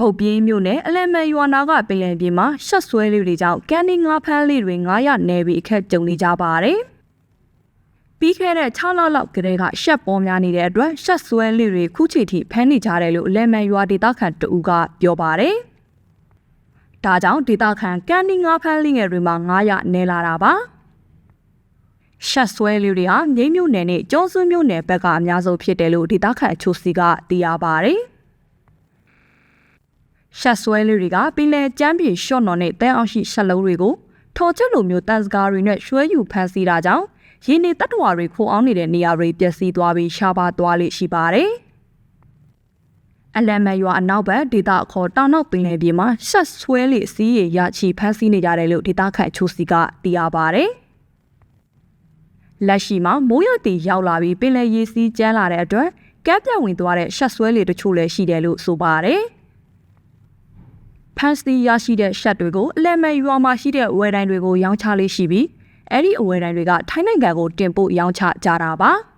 ဖုတ်ပြင်းမြို့နယ်အလယ်မန်ရွာနာကပင်လယ်ပြင်မှာရှက်ဆွဲလေးတွေကြောင့်ကန်ဒီငါဖမ်းလေးတွေ900နယ်ပြီးအခက်ကြုံနေကြပါတယ်။ပြီးခဲ့တဲ့6လလောက်ကတည်းကရှက်ပေါ်များနေတဲ့အတွက်ရှက်ဆွဲလေးတွေခုချိန်ထိဖမ်းနေကြတယ်လို့အလယ်မန်ရွာဒေသခံတဦးကပြောပါတယ်။ဒါကြောင့်ဒေသခံကန်ဒီငါဖမ်းလေးငယ်တွေမှာ900နယ်လာတာပါ။ရှက်ဆွဲလေးတွေဟာမြိတ်မြို့နယ်နဲ့ကျောစွန်းမြို့နယ်ဘက်ကအများဆုံးဖြစ်တယ်လို့ဒေသခံအချို့စီကသိရပါတယ်။ ရှက်ဆွဲလေးတွေကပင်လယ်ကျမ်းပြေရှော့နော်နဲ့တဲအောင်ရှိရှက်လုံးတွေကိုထော်ချက်လိုမျိုးတန်စကားတွေနဲ့ရွှဲယူဖမ်းဆီးတာကြောင့်ရင်းနေတတ္တဝါတွေခိုးအောင်နေတဲ့နေရာတွေပျက်စီးသွားပြီးရှားပါသွားလိမ့်ရှိပါတယ်။အလံမရွာအနောက်ဘက်ဒေသအခေါ်တောင်နောက်ပင်လယ်ပြင်မှာရှက်ဆွဲလေးစီးရရချီဖမ်းဆီးနေကြတယ်လို့ဒေသခံအချို့စီကသိရပါတယ်။လက်ရှိမှာမိုးရတီရောက်လာပြီးပင်လယ်ရေစီးကျန်းလာတဲ့အတွက်ကပ်ပြဝင်သွားတဲ့ရှက်ဆွဲလေးတချို့လည်းရှိတယ်လို့ဆိုပါတယ်။ ဖန်စီရရှိတဲ့ရှက်တွေကိုအလဲမဲ့ရွာမှာရှိတဲ့ဝယ်တိုင်းတွေကိုရောင်းချလေးရှိပြီးအဲ့ဒီအဝယ်တိုင်းတွေကထိုင်းနိုင်ငံကိုတင်ပို့ရောင်းချကြတာပါ။